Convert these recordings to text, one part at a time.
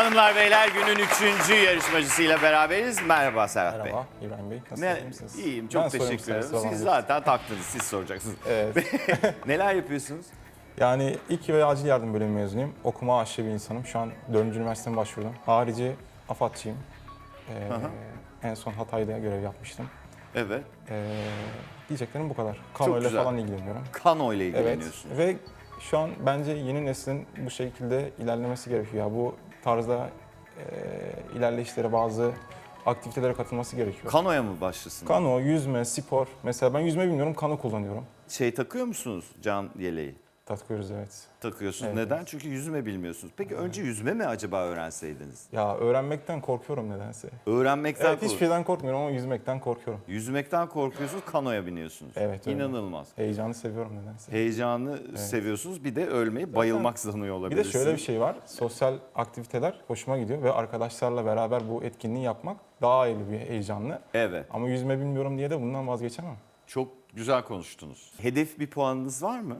Hanımlar beyler günün üçüncü yarışmacısıyla beraberiz. Merhaba Serhat Bey. Merhaba İbrahim Bey. Nasılsınız? İyiyim çok Ben sorayım teşekkür ederim. size, Siz zaten taktınız siz soracaksınız. Evet. Neler yapıyorsunuz? yani ilk ve acil yardım bölümü mezunuyum. Okuma aşığı bir insanım. Şu an 4. üniversiteme başvurdum. Harici AFAD'çıyım. Ee, en son Hatay'da görev yapmıştım. Evet. Ee, diyeceklerim bu kadar. Kano ile güzel. falan ilgileniyorum. Kano ile Evet. ilgileniyorsunuz. Ve şu an bence yeni neslin bu şekilde ilerlemesi gerekiyor. Ya bu tarzda e, ilerleyişlere bazı aktivitelere katılması gerekiyor. Kanoya mı başlasın? Kano, yüzme, spor. Mesela ben yüzme bilmiyorum, kano kullanıyorum. Şey takıyor musunuz can yeleği? Takıyoruz evet. Takıyorsunuz. Evet. Neden? Çünkü yüzme bilmiyorsunuz. Peki önce yüzme mi acaba öğrenseydiniz? Ya öğrenmekten korkuyorum nedense. Öğrenmekten Evet kork- hiçbir şeyden korkmuyorum ama yüzmekten korkuyorum. Yüzmekten korkuyorsunuz, kanoya biniyorsunuz. Evet, öyle. İnanılmaz. Heyecanı seviyorum nedense. Heyecanı seviyorsunuz. Bir de ölmeyi, bayılmak sanıyor Bir de olabilirsiniz. şöyle bir şey var. Sosyal aktiviteler hoşuma gidiyor ve arkadaşlarla beraber bu etkinliği yapmak daha ayrı bir heyecanlı. Evet. Ama yüzme bilmiyorum diye de bundan vazgeçemem. Çok güzel konuştunuz. Hedef bir puanınız var mı?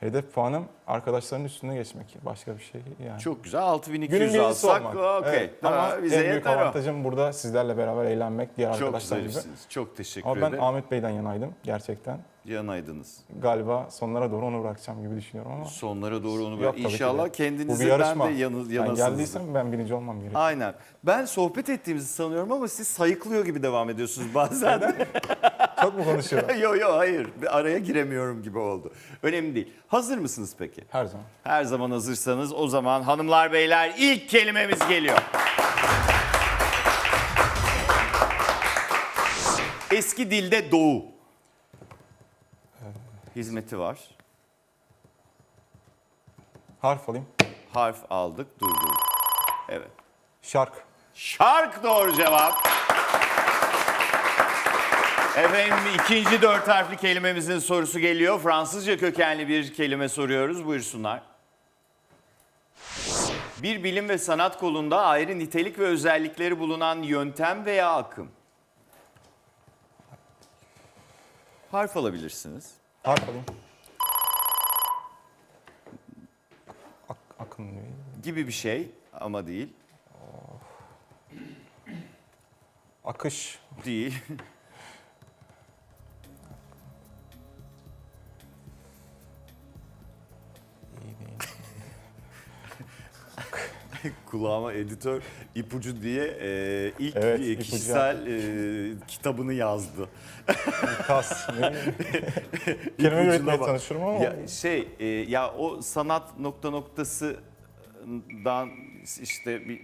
Hedef puanım arkadaşların üstüne geçmek. Başka bir şey yani. Çok güzel. Günün 6200 birincisi alsak olmak. okey. Evet, Tamam, Ama bize en büyük yeter o. avantajım burada sizlerle beraber eğlenmek, diğer Çok arkadaşlar gibi. zarifsiniz. Çok teşekkür Ama ben ederim. Ahmet Bey'den yanaydım gerçekten. Yanaydınız. Galiba sonlara doğru onu bırakacağım gibi düşünüyorum ama. Sonlara doğru onu tabii ki İnşallah. Bu bir kendinizden yarışma. de yanı, Ben yanasınız. geldiysem ben birinci olmam gerekiyor. Aynen. Ben sohbet ettiğimizi sanıyorum ama siz sayıklıyor gibi devam ediyorsunuz bazen. Çok mu konuşuyorum? Yok yok hayır. Bir araya giremiyorum gibi oldu. Önemli değil. Hazır mısınız peki? Her zaman. Her zaman hazırsanız o zaman hanımlar beyler ilk kelimemiz geliyor. Eski dilde doğu. Hizmeti var. Harf alayım. Harf aldık, durdurduk. Evet. Şark. Şark doğru cevap. Efendim ikinci dört harfli kelimemizin sorusu geliyor. Fransızca kökenli bir kelime soruyoruz. Buyursunlar. Bir bilim ve sanat kolunda ayrı nitelik ve özellikleri bulunan yöntem veya akım. Harf alabilirsiniz. Harf alayım. Ak akım değil. Gibi bir şey ama değil. Akış. Değil. Kulağıma editör ipucu diye e, ilk Evet, e, ipucu kişisel e, kitabını yazdı. Kas. ne? Kelime üretmeye İpucuna bak. çalışıyorum ama Ya şey e, ya o sanat nokta noktasından işte bir,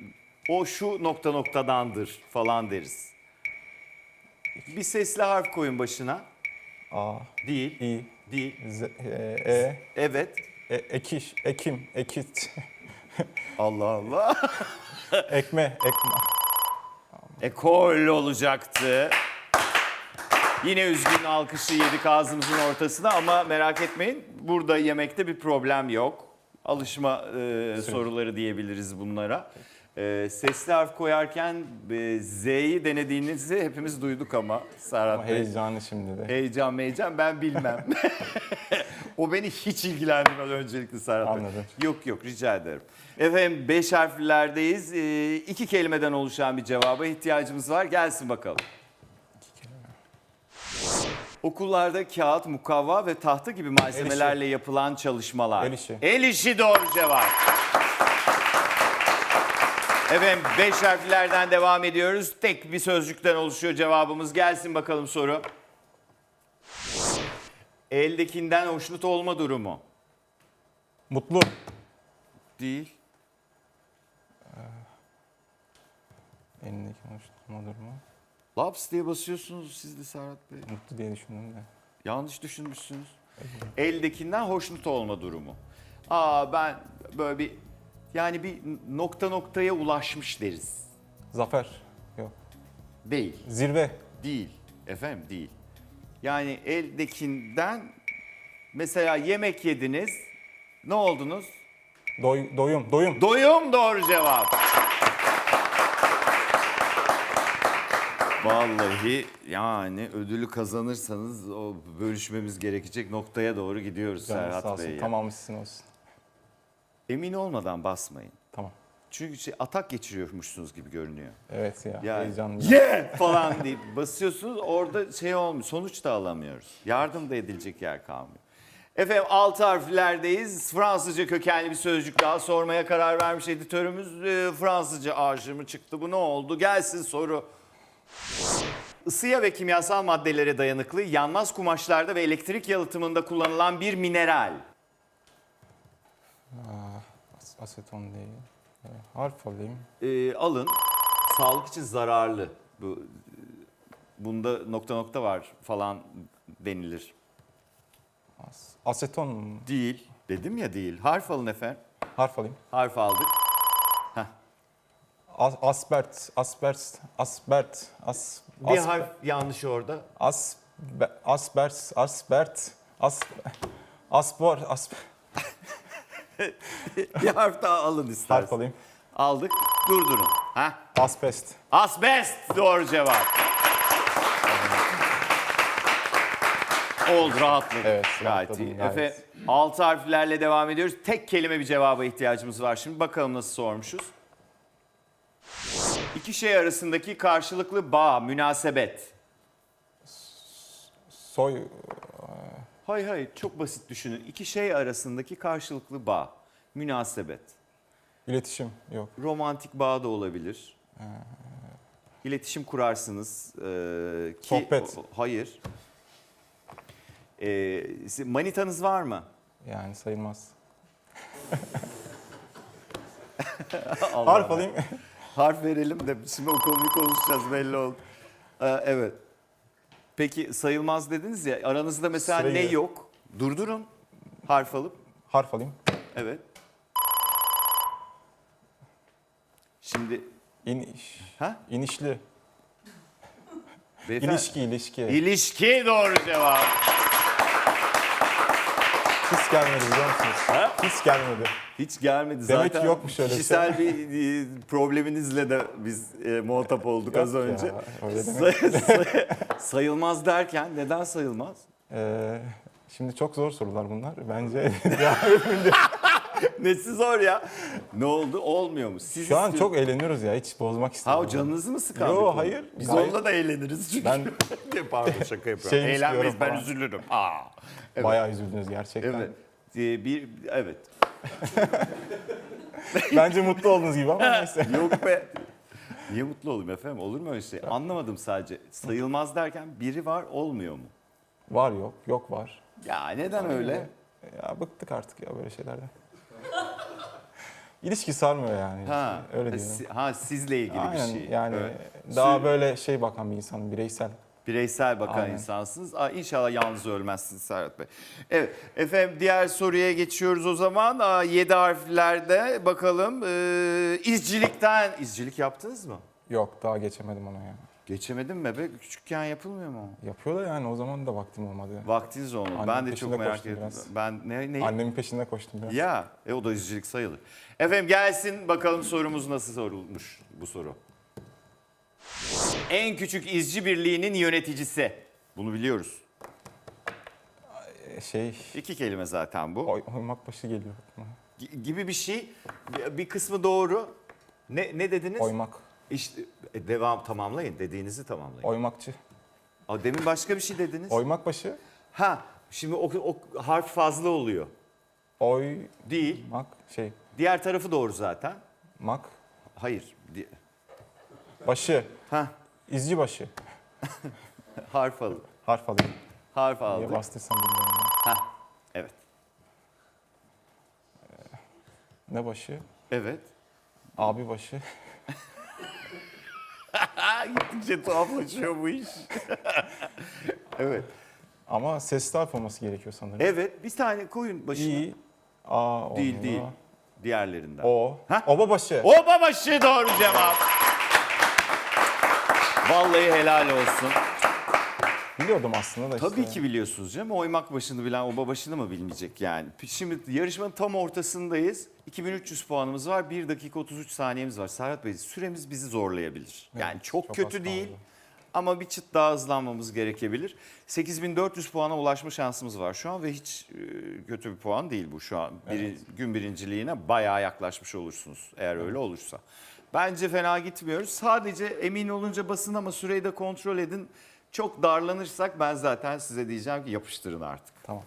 o şu nokta noktadandır falan deriz. Bir sesli harf koyun başına. A, Değil. İ, Değil. Z, e, e, Evet. e, ekiş, ekim, ekit, Allah Allah. ekme, ekma. Ekol olacaktı. Yine üzgün alkışı yedik ağzımızın ortasına ama merak etmeyin burada yemekte bir problem yok. Alışma e, soruları diyebiliriz bunlara. E, sesli harf koyarken e, Z'yi denediğinizi hepimiz duyduk ama Serhat Ama Bey. heyecanı şimdi de. Heyecan heyecan ben bilmem. o beni hiç ilgilendirmez öncelikle Serhat Bey. Anladım. Yok yok rica ederim. Efendim beş harflerdeyiz. Ee, iki kelimeden oluşan bir cevaba ihtiyacımız var. Gelsin bakalım. Okullarda kağıt, mukavva ve tahta gibi malzemelerle yapılan çalışmalar. El işi. El işi doğru cevap. Efendim beş harflerden devam ediyoruz. Tek bir sözcükten oluşuyor cevabımız. Gelsin bakalım soru. Eldekinden hoşnut olma durumu. Mutlu. Değil. Elindeki hoşlanma durumu. Laps diye basıyorsunuz siz de Serhat Bey. Mutlu diye düşündüm de. Yanlış düşünmüşsünüz. Eldekinden hoşnut olma durumu. Aa ben böyle bir yani bir nokta noktaya ulaşmış deriz. Zafer. Yok. Değil. Zirve. Değil. Efendim değil. Yani eldekinden mesela yemek yediniz. Ne oldunuz? Doy, doyum. Doyum. Doyum doğru cevap. Vallahi yani ödülü kazanırsanız o bölüşmemiz gerekecek noktaya doğru gidiyoruz sağ Serhat olsun. Bey. ya. Tamamı sizin olsun. Emin olmadan basmayın. Tamam. Çünkü şey, atak geçiriyormuşsunuz gibi görünüyor. Evet ya, Yani, heyecanlı. Yeah! falan deyip basıyorsunuz orada şey olmuyor. Sonuç da alamıyoruz. Yardım da edilecek yer kalmıyor. Efendim altı harflerdeyiz. Fransızca kökenli bir sözcük daha sormaya karar vermiş editörümüz. Ee, Fransızca aşırı çıktı. Bu ne oldu? Gelsin soru. Isıya ve kimyasal maddelere dayanıklı, yanmaz kumaşlarda ve elektrik yalıtımında kullanılan bir mineral. As- Aseton değil. Harf alayım. Ee, alın. Sağlık için zararlı. Bu bunda nokta nokta var falan denilir. As- aseton mu? Değil. Dedim ya değil. Harf alın efendim. Harf alayım. Harf aldık. As- asbert, asbert, asbert, as, Bir as- harf yanlış orada. As, be- asbert, as, asbor, as, Bir harf daha alın isterseniz. harf alayım. Aldık. Durdurun. Heh. Asbest. Asbest doğru cevap. Oldu rahatladık. Evet, Gayet rahatladım, iyi. gayet. Efe, altı harflerle devam ediyoruz. Tek kelime bir cevaba ihtiyacımız var şimdi. Bakalım nasıl sormuşuz. İki şey arasındaki karşılıklı bağ, münasebet. Soy, Hayır hayır çok basit düşünün. İki şey arasındaki karşılıklı bağ, münasebet. iletişim yok. Romantik bağ da olabilir. İletişim kurarsınız. Ee, ki, Sohbet. o- hayır. Ee, manitanız var mı? Yani sayılmaz. Allah Harf alayım. Harf verelim de şimdi o konuyu konuşacağız belli oldu. Ee, evet. Peki sayılmaz dediniz ya aranızda mesela Sırayı- ne yok? Durdurun harf alıp. Harf alayım. Evet. Şimdi İniş. ha? İnişli. Beyefendi. İlişki, ilişki. İlişki doğru cevap. His gelmedi biliyor musunuz? Ha? His gelmedi. Hiç gelmedi Demek zaten. ki yokmuş öyle bir Kişisel bir e, probleminizle de biz e, muhatap olduk az Yok ya, önce. öyle Say- say- sayılmaz derken neden sayılmaz? Ee, şimdi çok zor sorular bunlar. Bence Nesi zor ya? Ne oldu? Olmuyor mu? Siz şu an istiyor- çok eğleniyoruz ya. Hiç bozmak Ha istemiyorum. o canınızı mı sıkan? Yo, hayır. Biz Gayet- onunla da eğleniriz çünkü. Ben Pardon şaka yapıyorum. Şeyini Eğlenmeyiz ben falan. üzülürüm. Aa. Evet. bayağı üzüldünüz gerçekten. Evet. Ee, bir evet. Bence mutlu oldunuz gibi ama neyse. Yok be. Niye mutlu olayım efendim? Olur mu öyle şey? Anlamadım sadece. Sayılmaz derken biri var olmuyor mu? Var yok, yok var. Ya neden öyle? Ya bıktık artık ya böyle şeylerden. İlişki sarmıyor yani. Ha, Öyle ha, diyorum. ha sizle ilgili Aynen bir şey. yani Evet. daha Sü- böyle şey bakan bir insanım, bireysel. Bireysel bakan Aynen. insansınız. Aa, İnşallah yalnız ölmezsiniz Serhat Bey. Evet efendim diğer soruya geçiyoruz o zaman. Aa, yedi harflerde bakalım. Ee, izcilikten, izcilik yaptınız mı? Yok daha geçemedim ona ya. Geçemedim mi be? Küçükken yapılmıyor mu? Yapıyor da yani o zaman da vaktim olmadı. Vaktiniz olmadı. Annemin ben de çok merak ediyorum. biraz. Ben ne, ne? Annemin peşinde koştum biraz. Ya, e o da izcilik sayılır. Efendim gelsin bakalım sorumuz nasıl sorulmuş bu soru. En küçük izci birliğinin yöneticisi. Bunu biliyoruz. Şey, İki kelime zaten bu. oy, oymak başı geliyor Gibi bir şey. Bir- Bir kısmı doğru. Ne, ne dediniz? Oymak, İşte e, devam tamamlayın. Dediğinizi tamamlayın. oymakçı. Aa, demin başka bir şey dediniz. Oymak başı, Ha, şimdi o, o harf fazla oluyor. oymak, Değil. şey, Diğer tarafı doğru zaten. mak, Hayır. Di- başı, Ha, izci başı. harf alın. Harf alayım. Harf Niye aldık. bastıysam bilmiyorum. ya. Ha, evet. Ne başı? Evet. Abi başı. Gittikçe tuhaflaşıyor bu iş. evet. Ama sesli harf olması gerekiyor sanırım. Evet, bir tane koyun başına. İ, A Değil, olmuyor. değil. Diğerlerinden. O. Ha? Oba başı. Oba başı doğru cevap. Vallahi helal olsun. Biliyordum aslında da işte. Tabii ki biliyorsunuz canım. Oymak başını bilen oba başını mı bilmeyecek yani? Şimdi yarışmanın tam ortasındayız. 2300 puanımız var. 1 dakika 33 saniyemiz var. Serhat Bey süremiz bizi zorlayabilir. Yani Evet, çok, çok az kötü kaldı. değil ama bir çıt daha hızlanmamız gerekebilir. 8400 puana ulaşma şansımız var şu an ve hiç e, kötü bir puan değil bu şu an. Biri, Gün birinciliğine bayağı yaklaşmış olursunuz eğer öyle olursa. Bence fena gitmiyoruz. Sadece emin olunca basın ama süreyi de kontrol edin. Çok darlanırsak ben zaten size diyeceğim ki yapıştırın artık. Tamam.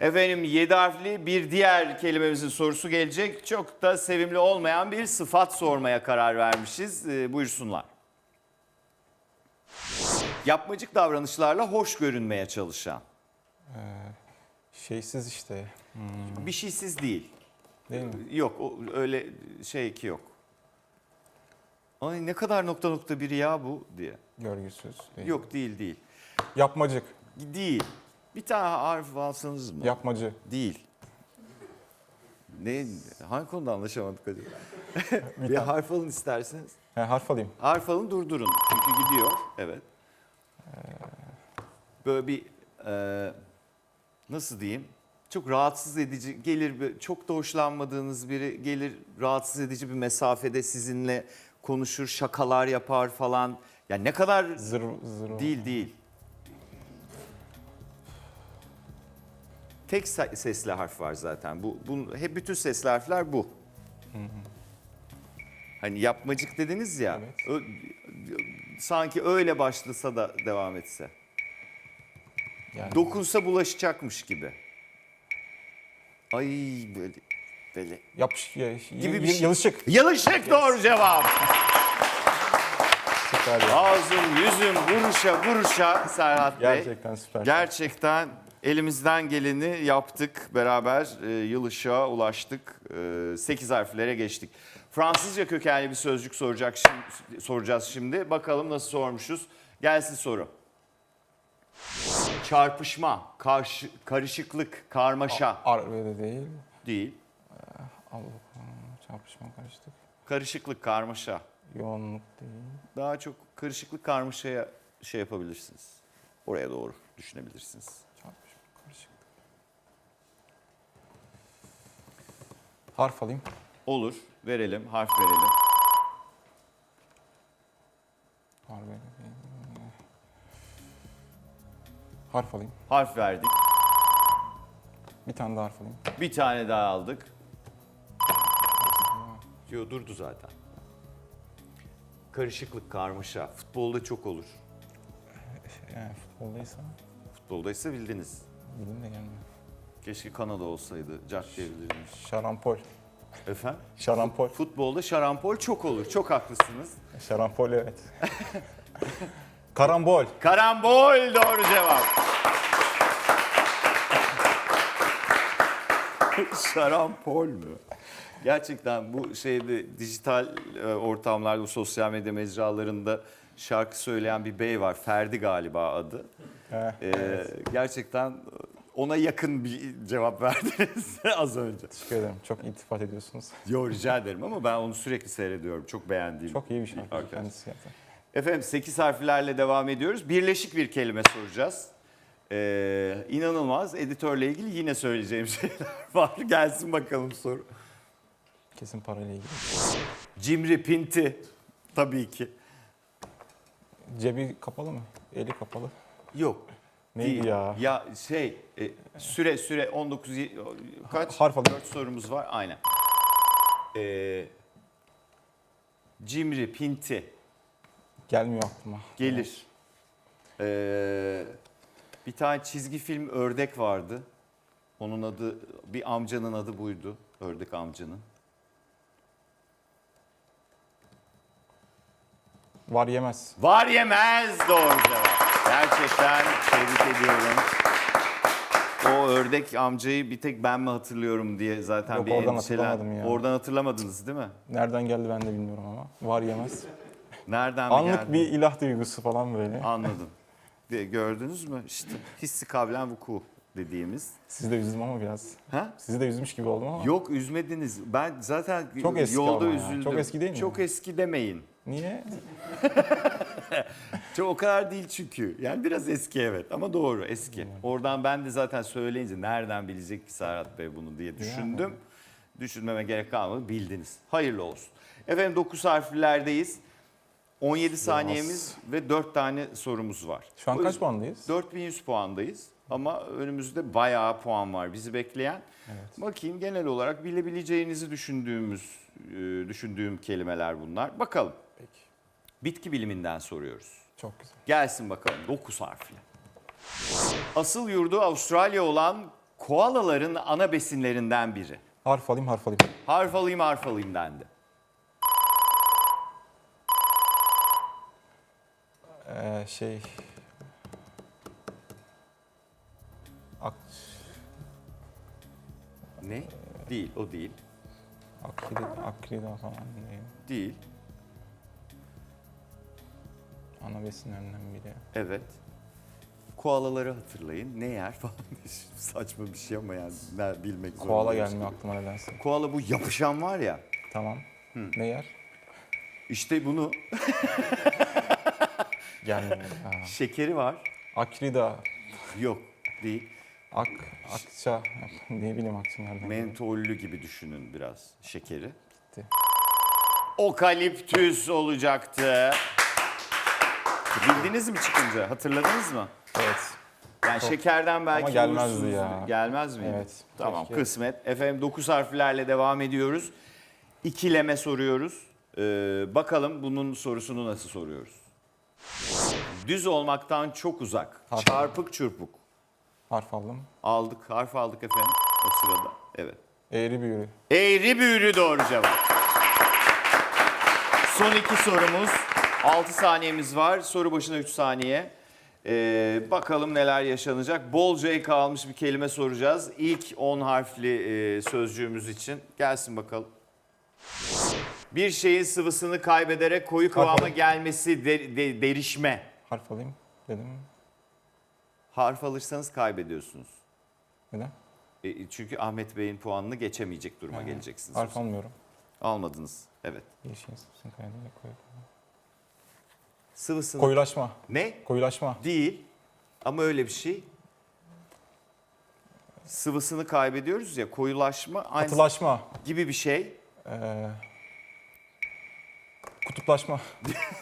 Efendim 7 harfli bir diğer kelimemizin sorusu gelecek. Çok da sevimli olmayan bir sıfat sormaya karar vermişiz. Ee, buyursunlar. Yapmacık davranışlarla hoş görünmeye çalışan. Şeysiz işte. Hmm, Bir şeysiz değil. değil mi? Yok o, öyle şey ki yok. Ay ne kadar nokta nokta biri ya bu diye. Görgüsüz. Değil. Yok değil değil. Yapmacık. Değil. Bir tane harf alsanız mı? Yapmacı. Değil. Ne, hangi konuda anlaşamadık acaba? bir harf alın isterseniz. He, harf alayım. Harf alın durdurun. Çünkü gidiyor. Evet. Böyle bir e, nasıl diyeyim? Çok rahatsız edici gelir bir- çok da hoşlanmadığınız biri gelir rahatsız edici bir mesafede sizinle konuşur, şakalar yapar falan. Yani ne kadar Zır, zır. Değil değil. Tek se- sesli harf var zaten. Bu, bu hep bütün sesli harfler bu. Hani yapmacık dediniz ya. Evet. ö- sanki öyle başlasa da devam etse. Yani Dokunsa bulaşacakmış gibi. Ay böyle böyle. yapış, ya, Gibi bir şey. Yalışık. Yalışık doğru cevap. Süper ya. Ağzım yüzüm vuruşa vuruşa Serhat Bey. Gerçekten süper. Gerçekten elimizden geleni yaptık beraber e, yıl ışığa ulaştık. E, 8 harflere geçtik. Fransızca kökenli bir sözcük soracak şimdi, soracağız şimdi. Bakalım nasıl sormuşuz. Gelsin soru. Çarpışma, karşı, karışıklık, karmaşa Ar de değil. değil. Allah çarpışma karıştık. Karışıklık, karmaşa. Yoğunluk değil. Daha çok karışıklık, karmaşaya şey yapabilirsiniz. Oraya doğru düşünebilirsiniz. Çarpışma karışık. Harf alayım. Olur, verelim, harf verelim. Harf değil. Harf alayım. Harf verdik. Bir tane daha harf alayım. Bir tane daha aldık. Yo durdu zaten. Karışıklık, karmaşa. Futbolda çok olur. Yani futboldaysa Futboldaysa bildiniz. bilim de gelmiyor. Keşke Kanada olsaydı. Cak diyebilirdiniz. Şarampol. Efendim? Şarampol. Futbolda şarampol çok olur. Çok haklısınız. Şarampol evet. Karambol. Karambol doğru cevap. Şarampol mü? Gerçekten bu şeyde dijital e, ortamlarda, bu sosyal medya mecralarında şarkı söyleyen bir bey var. Ferdi galiba adı. He, Ee, Gerçekten ona yakın bir cevap verdiniz az önce. Teşekkür ederim. Çok iltifat ediyorsunuz. Yo rica ederim ama ben onu sürekli seyrediyorum. Çok beğendiğim. Çok iyi bir şarkı Arkadaş. kendisi zaten. Efendim 8 harflerle devam ediyoruz. Birleşik bir kelime soracağız. Ee, inanılmaz. Editörle ilgili yine söyleyeceğim şeyler var. Gelsin bakalım soru. Kesin parayla ilgili. Cimri, pinti. Tabii ki. Cebi kapalı mı? Eli kapalı. Yok. Neydi değil. ya? Ya şey e, süre süre 19 y- kaç? Harf alayım. 4 sorumuz var. Aynen. Ee, cimri, pinti Gelmiyor aklıma. gelir. Ee, bir tane çizgi film Ördek vardı. Onun adı bir amcanın adı buydu. Ördek amcanın. Var yemez. Var yemez doğru cevap. Gerçekten tebrik ediyorum. O ördek amcayı bir tek ben mi hatırlıyorum diye zaten Yok, bir oradan endişelen- hatırlamadım ya. Oradan hatırlamadınız değil mi? Nereden geldi ben de bilmiyorum ama. Var yemez. Nereden mi Anlık geldi? bir ilah duygusu falan böyle. Anladım. De- Gördünüz mü? İşte hissi kablen vuku dediğimiz. Sizi de üzdüm ama biraz. Ha? Sizi de üzmüş gibi oldum ama. Yok üzmediniz. Ben zaten Çok eski yolda ama ya. üzüldüm. Çok eski değil mi? Çok eski demeyin. Niye? Çok o kadar değil çünkü. Yani biraz eski evet ama doğru eski. Oradan ben de zaten söyleyince nereden bilecek ki Serhat Bey bunu diye düşündüm. Düşünmeme gerek kalmadı bildiniz. Hayırlı olsun. Efendim 9 harflerdeyiz. 17 saniyemiz ve 4 tane sorumuz var. Şu an O kaç yüzden puandayız? 4100 puandayız ama önümüzde bayağı puan var bizi bekleyen. Evet. Bakayım genel olarak bilebileceğinizi düşündüğümüz e, düşündüğüm kelimeler bunlar. Bakalım. Peki. Bitki biliminden soruyoruz. Çok güzel. Gelsin bakalım 9 harfli. Asıl yurdu Avustralya olan koalaların ana besinlerinden biri. Harf alayım, harf alayım. Harf alayım harf alayım dendi. Ee, şey... Ak... Ne? Değil o değil. Akrida, akrida falan değil. Değil. Ana besinlerinden biri. Evet. Koalaları hatırlayın. Ne yer falan. Saçma bir şey ama yani ne bilmek zorunda. Koala gelmiyor aklıma nedense. Koala bu yapışan var ya. Tamam. Ne yer? İşte bunu Gelmiyor. Ha. şekeri var. Akrida. Yok değil. Ak, akça. Ne bileyim akça nereden? Mentollü gibi düşünün biraz şekeri. Gitti. Okaliptüs olacaktı. Bildiniz mi çıkınca? Hatırladınız mı? Evet. Yani şekerden belki Ama gelmezdi ya. Gelmez miydi? Evet. Tamam Keşke. kısmet. Efendim 9 harflerle devam ediyoruz. İkileme soruyoruz. Ee, bakalım bunun sorusunu nasıl soruyoruz? Düz olmaktan çok uzak. Harf. Çarpık çırpık. Harf aldım. Aldık. Harf aldık efendim o sırada. Evet. Eğri büğrü. Eğri büğrü doğru cevap. Son iki sorumuz. 6 saniyemiz var. Soru başına 3 saniye. Ee, bakalım neler yaşanacak. Bolca ek almış bir kelime soracağız. İlk 10 harfli e, sözcüğümüz için. Gelsin bakalım. Bir şeyin sıvısını kaybederek koyu kıvama gelmesi de- de- derişme. Harf alayım dedim. Harf alırsanız kaybediyorsunuz. Neden? E, çünkü Ahmet Bey'in puanını geçemeyecek duruma geleceksiniz. Harf almıyorum. Almadınız. Evet. Bir şeyin sıvısını kaydederek koy. Sıvısını... Koyulaşma. Ne? Koyulaşma. Değil. Ama öyle bir şey. Sıvısını kaybediyoruz ya koyulaşma aynı Katılaşma. gibi bir şey. Ee, kutuplaşma.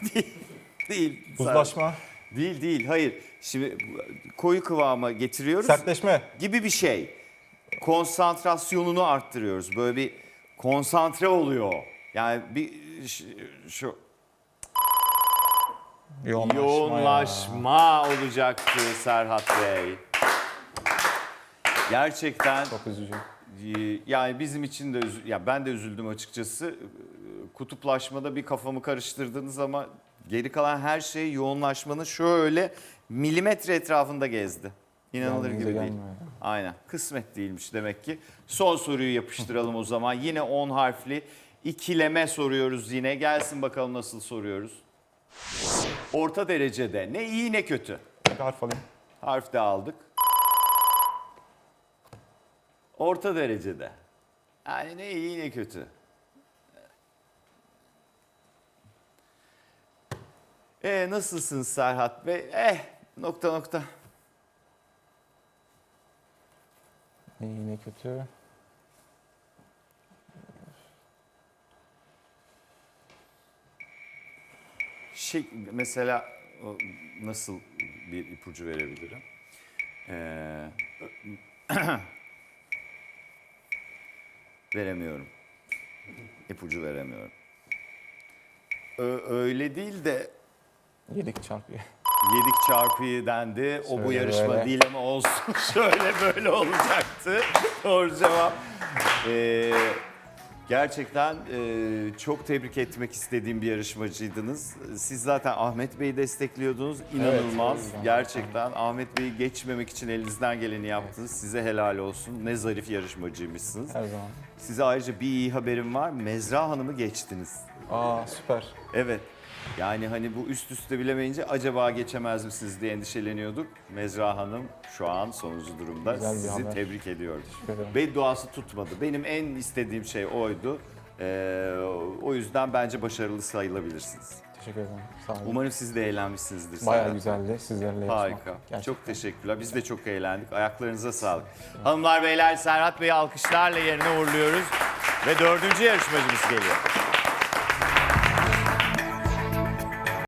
Değil. Buzlaşma. Değil değil hayır. Şimdi koyu kıvama getiriyoruz Sertleşme. gibi bir şey. Konsantrasyonunu arttırıyoruz. Böyle bir konsantre oluyor. Yani bir şu Yoğunlaşma. yoğunlaşma olacaktı Serhat Bey. Gerçekten Çok üzücü. Ee, Yani bizim için de üzü- ya ben de üzüldüm açıkçası. Kutuplaşmada bir kafamı karıştırdınız ama geri kalan her şey yoğunlaşmanın şöyle milimetre etrafında gezdi. İnanılır gibi değil. gelmiyor. Aynen. Kısmet değilmiş demek ki. Son soruyu yapıştıralım o zaman. Yine 10 harfli ikileme soruyoruz yine. Gelsin bakalım nasıl soruyoruz. Orta derecede ne iyi ne kötü. Bir harf alayım. Harf de aldık. Orta derecede. Yani ne iyi ne kötü. E nasılsın Serhat Bey? Eh nokta nokta. Ne iyi ne kötü. Şey, mesela nasıl bir ipucu verebilirim? Ee, veremiyorum. İpucu veremiyorum. Ö- öyle değil de Yedik çarpıyı. yedik çarpıyı dendi. O bu Şöyle yarışma böyle. değil ama olsun. Şöyle böyle olacaktı. Doğru cevap. Ee, gerçekten e, çok tebrik etmek istediğim bir yarışmacıydınız. Siz zaten Ahmet Bey'i destekliyordunuz. İnanılmaz. Evet, gerçekten Ahmet Bey'i geçmemek için elinizden geleni yaptınız. Size helal olsun. Ne zarif yarışmacıymışsınız. Her zaman. Size ayrıca bir iyi haberim var. Mezra Hanım'ı geçtiniz. Aa süper. Evet. Yani hani bu üst üste bilemeyince acaba geçemez misiniz diye endişeleniyorduk. Mezra Hanım şu an sonuncu durumda. Güzel bir Sizi haber. tebrik ediyorum. Bedduası tutmadı. Benim en istediğim şey oydu. Ee, o yüzden bence başarılı sayılabilirsiniz. Teşekkür ederim. Sağ olun. Umarım siz de eğlenmişsinizdir. Bayağı Serhat. güzeldi sizlerle yarışmak. Harika. Gerçekten. Çok teşekkürler. Biz de çok eğlendik. Ayaklarınıza sağlık. Hanımlar beyler Serhat Bey'i alkışlarla yerine uğurluyoruz. Ve dördüncü yarışmacımız geliyor.